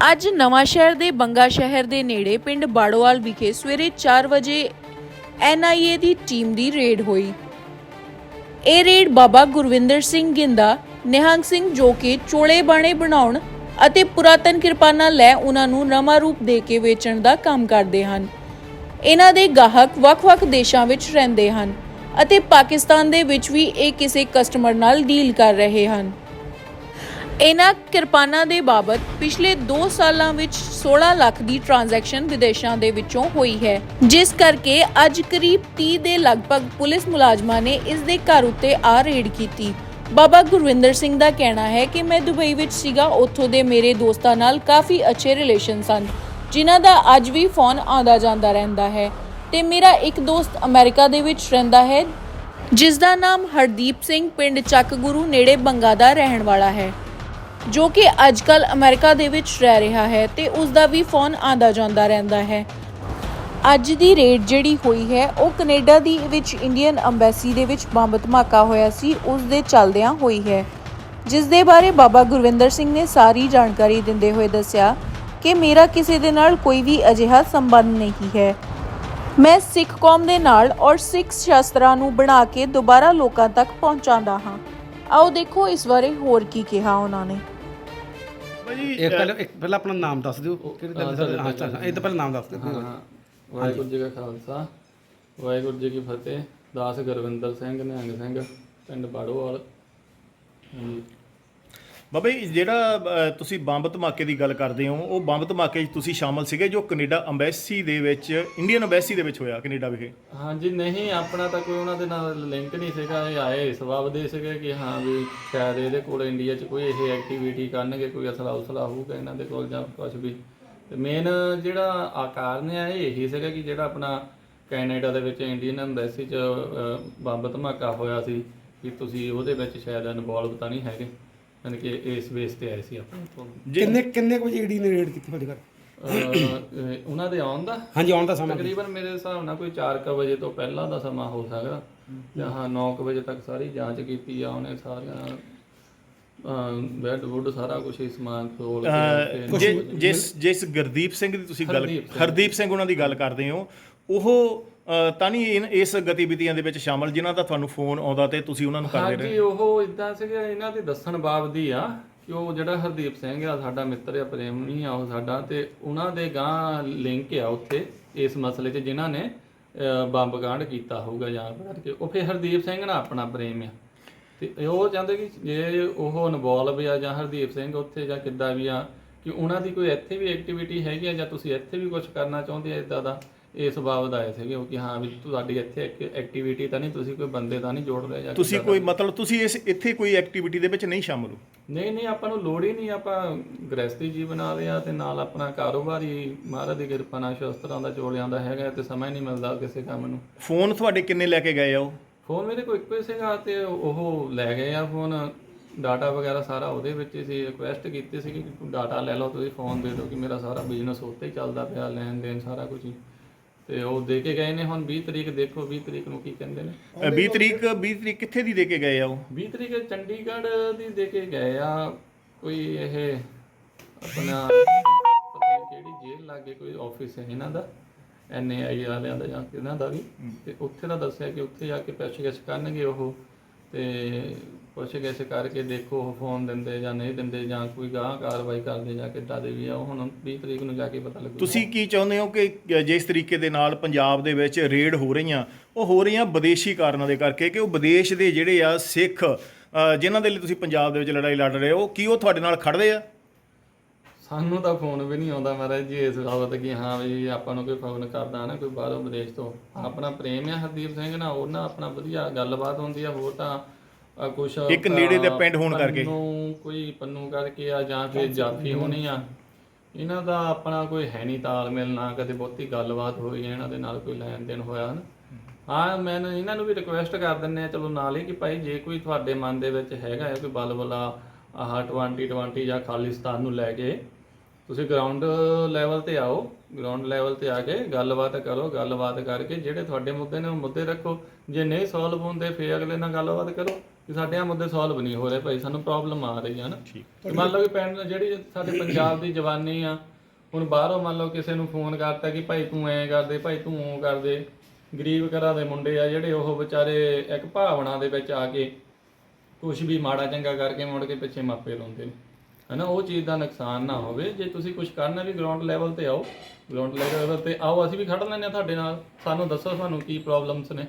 ਅੱਜ ਨਵਾਂ ਸ਼ਹਿਰ ਦੇ ਬੰਗਾ ਸ਼ਹਿਰ ਦੇ ਨੇੜੇ ਪਿੰਡ ਬਾੜੋਵਾਲ ਵਿਖੇ ਸਵੇਰੇ 4 ਵਜੇ ਐਨਆਈਏ ਦੀ ਟੀਮ ਦੀ ਰੇਡ ਹੋਈ। ਇਹ ਰੇਡ ਬਾਬਾ ਗੁਰਵਿੰਦਰ ਸਿੰਘ ਗਿੰਦਾ, ਨਿਹੰਗ ਸਿੰਘ ਜੋ ਕਿ ਚੋਲੇ ਬਾਣੇ ਬਣਾਉਣ ਅਤੇ ਪੁਰਾਤਨ ਕਿਰਪਾਨਾਂ ਲੈ ਉਹਨਾਂ ਨੂੰ ਨਵਾਂ ਰੂਪ ਦੇ ਕੇ ਵੇਚਣ ਦਾ ਕੰਮ ਕਰਦੇ ਹਨ। ਇਹਨਾਂ ਦੇ ਗਾਹਕ ਵੱਖ-ਵੱਖ ਦੇਸ਼ਾਂ ਵਿੱਚ ਰਹਿੰਦੇ ਹਨ ਅਤੇ ਪਾਕਿਸਤਾਨ ਦੇ ਵਿੱਚ ਵੀ ਇਹ ਕਿਸੇ ਕਸਟਮਰ ਨਾਲ ਡੀਲ ਕਰ ਰਹੇ ਹਨ। ਇਹਨਾਂ ਕਿਰਪਾਨਾਂ ਦੇ ਬਾਬਤ ਪਿਛਲੇ 2 ਸਾਲਾਂ ਵਿੱਚ 16 ਲੱਖ ਦੀ ਟ੍ਰਾਂਜੈਕਸ਼ਨ ਵਿਦੇਸ਼ਾਂ ਦੇ ਵਿੱਚੋਂ ਹੋਈ ਹੈ, ਜਿਸ ਕਰਕੇ ਅੱਜ ਕਰੀਬ 30 ਦੇ ਲਗਭਗ ਪੁਲਿਸ ਮੁਲਾਜ਼ਮਾਂ ਨੇ ਇਸ ਦੇ ਘਰ ਉੱਤੇ ਆ ਰੇਡ ਕੀਤੀ। ਬਾਬਾ ਗੁਰਵਿੰਦਰ ਸਿੰਘ ਦਾ ਕਹਿਣਾ ਹੈ ਕਿ ਮੈਂ ਦੁਬਈ ਵਿੱਚ ਸੀਗਾ, ਉੱਥੋਂ ਦੇ ਮੇਰੇ ਦੋਸਤਾਂ ਨਾਲ ਕਾਫੀ ਅੱਛੇ ਰਿਲੇਸ਼ਨ ਸਨ, ਜਿਨ੍ਹਾਂ ਦਾ ਅੱਜ ਵੀ ਫੋਨ ਆਉਂਦਾ ਜਾਂਦਾ ਰਹਿੰਦਾ ਹੈ ਤੇ ਮੇਰਾ ਇੱਕ ਦੋਸਤ ਅਮਰੀਕਾ ਦੇ ਵਿੱਚ ਰਹਿੰਦਾ ਹੈ, ਜਿਸ ਦਾ ਨਾਮ ਹਰਦੀਪ ਸਿੰਘ, ਪਿੰਡ ਚੱਕ ਗੁਰੂ ਨੇੜੇ ਬੰਗਾ ਦਾ ਰਹਿਣ ਵਾਲਾ ਹੈ। ਜੋ ਕਿ ਅੱਜਕੱਲ ਅਮਰੀਕਾ ਦੇ ਵਿੱਚ ਰਹਿ ਰਿਹਾ ਹੈ ਤੇ ਉਸ ਦਾ ਵੀ ਫੋਨ ਆਂਦਾ ਜਾਂਦਾ ਰਹਿੰਦਾ ਹੈ। ਅੱਜ ਦੀ ਰੇਡ ਜਿਹੜੀ ਹੋਈ ਹੈ, ਉਹ ਕੈਨੇਡਾ ਦੀ ਵਿੱਚ ਇੰਡੀਅਨ ਐਮਬੈਸੀ ਦੇ ਵਿੱਚ ਬੰਬ ਧਮਾਕਾ ਹੋਇਆ ਸੀ ਉਸ ਦੇ ਚੱਲਦਿਆਂ ਹੋਈ ਹੈ। ਜਿਸ ਦੇ ਬਾਰੇ ਬਾਬਾ ਗੁਰਵਿੰਦਰ ਸਿੰਘ ਨੇ ਸਾਰੀ ਜਾਣਕਾਰੀ ਦਿੰਦੇ ਹੋਏ ਦੱਸਿਆ ਕਿ ਮੇਰਾ ਕਿਸੇ ਦੇ ਨਾਲ ਕੋਈ ਵੀ ਅਜਿਹਾ ਸੰਬੰਧ ਨਹੀਂ ਹੈ। ਮੈਂ ਸਿੱਖ ਕੌਮ ਦੇ ਨਾਲ ਔਰ ਸਿੱਖ ਸ਼ਾਸਤਰਾਂ ਨੂੰ ਬਣਾ ਕੇ ਦੁਬਾਰਾ ਲੋਕਾਂ ਤੱਕ ਪਹੁੰਚਾਉਂਦਾ ਹਾਂ। ਆਓ ਦੇਖੋ ਇਸ ਬਾਰੇ ਹੋਰ ਕੀ ਕਿਹਾ ਉਹਨਾਂ ਨੇ। ਭਾਜੀ ਇੱਕ ਪਹਿਲਾਂ ਇੱਕ ਪਹਿਲਾਂ ਆਪਣਾ ਨਾਮ ਦੱਸ ਦਿਓ ਕਿਹੜੀ ਗੱਲ ਹਾਂ ਅੱਛਾ ਇਹ ਤਾਂ ਪਹਿਲਾਂ ਨਾਮ ਦੱਸ ਦਿਓ ਹਾਂ ਵਾਹਿਗੁਰੂ ਜੀ ਕਾ ਖਾਲਸਾ ਵਾਹਿਗੁਰੂ ਜੀ ਕੀ ਫਤਿਹ ਦਾਸ ਗੁਰਵਿੰਦਰ ਸਿੰਘ ਨਿਹੰਗ ਸਿੰਘ ਪਿੰਡ ਬਾੜੋਵਾਲ। ਹਾਂਜੀ ਬਾਬਾ ਜੀ ਜਿਹੜਾ ਅ, ਤੁਸੀਂ ਬੰਬ ਧਮਾਕੇ ਦੀ ਗੱਲ ਕਰਦੇ ਹੋ ਉਹ ਬੰਬ ਧਮਾਕੇ 'ਚ ਤੁਸੀਂ ਸ਼ਾਮਲ ਸੀਗੇ ਜੋ ਕੈਨੇਡਾ ਅੰਬੈਸੀ ਦੇ ਵਿੱਚ ਇੰਡੀਅਨ ਅੰਬੈਸੀ ਦੇ ਵਿੱਚ ਹੋਇਆ ਕੈਨੇਡਾ ਵਿਖੇ? ਹਾਂਜੀ ਨਹੀਂ ਆਪਣਾ ਤਾਂ ਕੋਈ ਉਹਨਾਂ ਦੇ ਨਾਲ ਲਿੰਕ ਨਹੀਂ ਸੀਗਾ ਇਹ ਆਏ ਸਵਾਬ ਦੇ ਸੀਗੇ ਕਿ ਹਾਂ ਵੀ ਸ਼ਾਇਦ ਇਹਦੇ ਕੋਲ ਇੰਡੀਆ 'ਚ ਕੋਈ ਇਹ ਐਕਟੀਵਿਟੀ ਕਰਨਗੇ ਕੋਈ ਅਸਲਾ ਉਸਲਾ ਹੋਊਗਾ ਇਹਨਾਂ ਦੇ ਕੋਲ ਜਾਂ ਕੁਝ ਵੀ। ਤੇ ਮੇਨ ਜਿਹੜਾ ਆਕਾਰ ਨੇ ਆ ਇਹ ਇਹੀ ਸੀਗਾ ਕਿ ਜਿਹੜਾ ਆਪਣਾ ਕੈਨੇਡਾ ਦੇ ਵਿੱਚ ਇੰਡੀਅਨ ਐਮਬੈਸੀ 'ਚ ਅ, ਬੰਬ ਧਮਾਕਾ ਹੋਇਆ ਸੀ ਕਿ ਤੁਸੀਂ ਉਹਦੇ ਵਿੱਚ ਸ਼ਾਇਦ ਇਨਵੋਲਵ ਤਾਂ ਨਹੀਂ ਹੈਗੇ। ਯਾਨੀ ਕਿ ਇਸ ਬੇਸ ਤੇ ਆਏ ਸੀ ਆਪਣੇ ਕੋਲ ਕਿੰਨੇ ਕਿੰਨੇ ਕੁ ਵਜੇ ਈਡੀ ਨੇ ਰੇਡ ਕੀਤੀ ਤੁਹਾਡੇ ਘਰ? ਅਹ ਉਹਨਾਂ ਦੇ ਆਉਣ ਦਾ? ਹਾਂਜੀ ਆਉਣ ਦਾ ਸਮਾਂ। ਤਕਰੀਬਨ ਮੇਰੇ ਹਿਸਾਬ ਨਾਲ ਕੋਈ 4:00 ਵਜੇ ਤੋਂ ਪਹਿਲਾਂ ਦਾ ਸਮਾਂ ਹੋ ਸਕਦਾ। ਜਾਂ ਹਾਂ 9:00 ਵਜੇ ਤੱਕ ਸਾਰੀ ਜਾਂਚ ਕੀਤੀ ਆ ਉਹਨੇ ਸਾਰੀਆਂ ਬੈੱਡ ਵੁੱਡ ਸਾਰਾ ਕੁਝ ਹੀ ਸਮਾਨ ਖੋਲ ਕੇ ਜਿਸ ਜਿਸ ਗੁਰਦੀਪ ਸਿੰਘ ਦੀ ਤੁਸੀਂ ਗੱਲ ਹਰਦੀਪ ਸਿੰਘ ਉਹਨਾਂ ਦੀ ਗੱਲ ਕਰਦੇ ਹੋ ਉਹ ਤਾਂ ਨਹੀਂ ਇਨ- ਇਸ ਗਤੀਵਿਧੀਆਂ ਦੇ ਵਿੱਚ ਸ਼ਾਮਲ ਜਿਨ੍ਹਾਂ ਦਾ ਤੁਹਾਨੂੰ ਫੋਨ ਆਉਂਦਾ ਤੇ ਤੁਸੀਂ ਉਹਨਾਂ ਨੂੰ ਕਰਦੇ ਰਹੇ? ਹਾਂਜੀ ਉਹ ਇਦਾਂ ਸੀਗਾ ਇਹਨਾਂ ਦੇ ਦੱਸਣ ਬਾਬਦੀ ਆ ਕਿ ਉਹ ਜਿਹੜਾ ਹਰਦੀਪ ਸਿੰਘ ਆ ਸਾਡਾ ਮਿੱਤਰ ਆ ਪ੍ਰੇਮੀ ਆ ਉਹ ਸਾਡਾ ਤੇ ਉਹਨਾਂ ਦੇ ਗਾਂ ਲਿੰਕ ਆ ਉੱਥੇ ਇਸ ਮਸਲੇ 'ਚ ਜਿਨ੍ਹਾਂ ਨੇ ਅਹ, ਬੰਬ ਕਾਂਡ ਕੀਤਾ ਹੋਊਗਾ ਜਾਂ ਕਰਕੇ ਉਹ ਫਿਰ ਹਰਦੀਪ ਸਿੰਘ ਨਾਲ ਆਪਣਾ ਪ੍ਰੇਮ ਆ। ਤੇ ਇਹ ਉਹ ਚਾਹੁੰਦੇ ਕਿ ਜੇ ਉਹ ਇਨਵੋਲਵ ਆ ਜਾਂ ਹਰਦੀਪ ਸਿੰਘ ਉੱਥੇ ਜਾਂ ਕਿੱਦਾਂ ਵੀ ਆ ਕਿ ਉਹਨਾਂ ਦੀ ਕੋਈ ਇੱਥੇ ਵੀ ਐਕਟੀਵਿਟੀ ਹੈਗੀ ਆ ਜਾਂ ਤੁਸੀਂ ਇੱਥੇ ਵੀ ਕੁਝ ਕਰਨਾ ਚਾਹੁੰਦੇ ਆ ਇਦਾਂ ਦਾ? ਇਸ ਬਾਬਤ ਆਏ ਸੀਗੇ ਉਹ ਕਿ ਹਾਂ ਵੀ ਤੁਹਾਡੀ ਇੱਥੇ ਐਕਟੀਵਿਟੀ ਤਾਂ ਨਹੀਂ ਤੁਸੀਂ ਕੋਈ ਬੰਦੇ ਤਾਂ ਨਹੀਂ ਜੋੜ ਰਹੇ ਜਾਂ ਤੁਸੀਂ ਕੋਈ ਮਤਲਬ ਤੁਸੀਂ ਇਸ ਇੱਥੇ ਕੋਈ ਐਕਟੀਵਿਟੀ ਦੇ ਵਿੱਚ ਨਹੀਂ ਸ਼ਾਮਲ ਹੋ? ਨਹੀਂ ਨਹੀਂ ਆਪਾਂ ਨੂੰ ਲੋੜ ਹੀ ਨਹੀਂ ਆਪਾਂ ਗ੍ਰਸਤੀ ਜੀਵਨ ਵਾਲੇ ਆ ਤੇ ਨਾਲ ਆਪਣਾ ਕਾਰੋਬਾਰ ਹੀ ਮਹਾਰਾਜ ਦੀ ਕਿਰਪਾ ਨਾਲ ਸ਼ਸਤਰਾਂ ਦਾ ਚੋਲਿਆਂ ਦਾ ਹੈਗਾ ਤੇ ਸਮਾਂ ਹੀ ਨਹੀਂ ਮਿਲਦਾ ਕਿਸੇ ਕੰਮ ਨੂੰ। ਫੋਨ ਤੁਹਾਡੇ ਕਿੰਨੇ ਲੈ ਕੇ ਗਏ ਆ ਉਹ? ਫੋਨ ਮੇਰੇ ਕੋਲ ਇੱਕੋ ਹੀ ਸੀਗਾ ਤੇ ਉਹ ਲੈ ਗਏ ਆ ਫੋਨ। ਡਾਟਾ ਵਗੈਰਾ ਸਾਰਾ ਉਹਦੇ ਵਿੱਚ ਸੀ ਰਿਕੁਐਸਟ ਕੀਤੀ ਸੀ ਕਿ ਡਾਟਾ ਲੈ ਲਓ ਤੁਸੀਂ ਫੋਨ ਦੇ ਦਿਓ ਕਿ ਮੇਰਾ ਸਾਰਾ ਬਿਜ਼ਨਸ ਉੱਤੇ ਹੀ ਚੱਲਦਾ ਪਿਆ ਲੈਣ ਦੇਣ ਸਾਰਾ ਕੁਝ ਹੀ। ਤੇ ਉਹ ਦੇ ਕੇ ਗਏ ਨੇ ਹੁਣ 20 ਤਰੀਕ ਦੇਖੋ 20 ਤਰੀਕ ਨੂੰ ਕੀ ਕਹਿੰਦੇ ਨੇ। ਅ, 20 ਤਰੀਕ 20 ਤਰੀਕ ਕਿੱਥੇ ਦੀ ਦੇ ਕੇ ਗਏ ਆ ਉਹ? 20 ਤਰੀਕ ਚੰਡੀਗੜ੍ਹ ਦੀ ਦੇ ਕੇ ਗਏ ਆ ਕੋਈ ਇਹ ਆਪਣਾ ਪਤਾ ਨਹੀਂ ਕਿਹੜੀ ਜੇਲ੍ਹ ਲਾਗੇ ਕੋਈ ਆਫਿਸ ਹੈ ਇਹਨਾਂ ਦਾ ਐਨਏਆਈ ਵਾਲਿਆਂ ਦਾ ਜਾਂ ਕਿਹਨਾਂ ਦਾ ਵੀ ਤੇ ਉੱਥੇ ਦਾ ਦੱਸਿਆ ਕਿ ਉੱਥੇ ਜਾ ਕੇ ਪੁੱਛਗਿੱਛ ਕਰਨਗੇ ਉਹ ਤੇ ਪੁੱਛਗਿੱਛ ਕਰਕੇ ਦੇਖੋ ਉਹ ਫੋਨ ਦਿੰਦੇ ਜਾਂ ਨਹੀਂ ਦਿੰਦੇ ਜਾਂ ਕੋਈ ਗਾਹ ਕਾਰਵਾਈ ਕਰਦੇ ਜਾਂ ਕਿੱਦਾਂ ਦੇ ਵੀ ਆ ਉਹ ਹੁਣ 20 ਤਰੀਕ ਨੂੰ ਜਾ ਕੇ ਪਤਾ ਲੱਗੂ ਤੁਸੀਂ ਕੀ ਚਾਹੁੰਦੇ ਹੋ ਕਿ ਜਿਸ ਤਰੀਕੇ ਦੇ ਨਾਲ ਪੰਜਾਬ ਦੇ ਵਿੱਚ ਰੇਡ ਹੋ ਰਹੀਆਂ ਉਹ ਹੋ ਰਹੀਆਂ ਵਿਦੇਸ਼ੀ ਕਾਰਨਾਂ ਦੇ ਕਰਕੇ ਕਿ ਉਹ ਵਿਦੇਸ਼ ਦੇ ਜਿਹੜੇ ਆ ਸਿੱਖ ਅ, ਜਿਨ੍ਹਾਂ ਦੇ ਲਈ ਤੁਸੀਂ ਪੰਜਾਬ ਦੇ ਵਿੱਚ ਲੜਾਈ ਲੜ ਰਹੇ ਹੋ ਕੀ ਉਹ ਤੁਹਾਡੇ ਨਾਲ ਖੜਦੇ ਆ? ਸਾਨੂੰ ਤਾਂ ਫੋਨ ਵੀ ਨਹੀਂ ਆਉਂਦਾ ਮਹਾਰਾਜ ਜੀ ਇਸ ਬਾਬਤ ਕਿ ਹਾਂ ਵੀ ਆਪਾਂ ਨੂੰ ਕੋਈ ਫੋਨ ਕਰਦਾ ਨਾ ਕੋਈ ਬਾਹਰੋਂ ਵਿਦੇਸ਼ ਤੋਂ। ਆਪਣਾ ਪ੍ਰੇਮ ਹੈ ਹਰਦੀਪ ਸਿੰਘ ਨਾਲ ਉਹਨਾਂ ਆਪਣਾ ਵਧੀਆ ਗੱਲਬਾਤ ਹੁੰਦੀ ਆ ਹੋਰ ਤਾਂ ਕੁਝ ਇੱਕ ਨੇੜੇ ਦੇ ਪਿੰਡ ਹੋਣ ਕਰਕੇ। ਪੰਨੂ ਕੋਈ ਪੰਨੂ ਕਰਕੇ ਆ ਜਾਂ ਫਿਰ ਜਾਫੀ ਹੋਣੀ ਆ। ਇਹਨਾਂ ਦਾ ਆਪਣਾ ਕੋਈ ਹੈ ਨਹੀਂ ਤਾਲਮੇਲ ਨਾ ਕਦੇ ਬਹੁਤੀ ਗੱਲਬਾਤ ਹੋਈ ਹੈ ਇਹਨਾਂ ਦੇ ਨਾਲ ਕੋਈ ਲੈਣ ਦੇਣ ਹੋਇਆ ਹਨ ਹਾਂ। ਮੈਂ ਇਹਨਾਂ ਨੂੰ ਵੀ ਰਿਕੁਐਸਟ ਕਰ ਦਿੰਨੇ ਆ ਚਲੋ ਨਾਲ ਹੀ ਕਿ ਭਾਈ ਜੇ ਕੋਈ ਤੁਹਾਡੇ ਮਨ ਦੇ ਵਿੱਚ ਹੈਗਾ ਹੈ ਕੋਈ ਬਲਬਲਾ ਆਹ 2020 ਜਾਂ ਖਾਲਿਸਤਾਨ ਨੂੰ ਲੈ ਕੇ ਤੁਸੀਂ ਗਰਾਊਂਡ ਲੈਵਲ ਤੇ ਆਓ ਗਰਾਊਂਡ ਲੈਵਲ ਤੇ ਆ ਕੇ ਗੱਲਬਾਤ ਕਰੋ ਗੱਲਬਾਤ ਕਰਕੇ ਜਿਹੜੇ ਤੁਹਾਡੇ ਮੁੱਦੇ ਨੇ ਉਹ ਮੁੱਦੇ ਰੱਖੋ। ਜੇ ਨਹੀਂ ਸੋਲਵ ਹੁੰਦੇ ਫੇਰ ਅਗਲੇ ਨਾਲ ਗੱਲਬਾਤ ਕਰੋ। ਕਿ ਸਾਡੇ ਆ ਮੁੱਦੇ ਸੋਲਵ ਨਹੀਂ ਹੋ ਰਹੇ ਭਾਈ ਸਾਨੂੰ ਪ੍ਰੋਬਲਮ ਆ ਰਹੀ ਹੈ ਨਾ। ਮੰਨ ਲਓ ਕਿ ਪਿੰਡ ਜਿਹੜੀ ਸਾਡੇ ਪੰਜਾਬ ਦੀ ਜਵਾਨੀ ਆ ਹੁਣ ਬਾਹਰੋਂ ਮੰਨ ਲਓ ਕਿਸੇ ਨੂੰ ਫੋਨ ਕਰਤਾ ਕਿ ਭਾਈ ਤੂੰ ਐਂ ਕਰਦੇ ਭਾਈ ਤੂੰ ਉਹ ਕਰਦੇ। ਗਰੀਬ ਘਰਾਂ ਦੇ ਮੁੰਡੇ ਆ ਜਿਹੜੇ ਉਹ ਵਿਚਾਰੇ ਇੱਕ ਭਾਵਨਾ ਦੇ ਵਿੱਚ ਆ ਕੇ ਕੁਝ ਵੀ ਮਾੜਾ ਚੰਗਾ ਕਰਕੇ ਮੁੜ ਕੇ ਪਿੱਛੇ ਮਾਪੇ ਰੋਂਦੇ ਨੇ। ਹਨਾ, ਉਹ ਚੀਜ਼ ਦਾ ਨੁਕਸਾਨ ਨਾ ਹੋਵੇ। ਜੇ ਤੁਸੀਂ ਕੁਝ ਕਰਨਾ ਵੀ ਗਰਾਊਂਡ ਲੈਵਲ ਤੇ ਆਓ ਗਰਾਊਂਡ ਲੈਵਲ ਤੇ ਆਓ, ਅਸੀਂ ਵੀ ਖੜ ਲੈਂਦੇ ਹਾਂ ਤੁਹਾਡੇ ਨਾਲ। ਸਾਨੂੰ ਦੱਸੋ ਤੁਹਾਨੂੰ ਕੀ ਪ੍ਰੋਬਲਮਸ ਨੇ?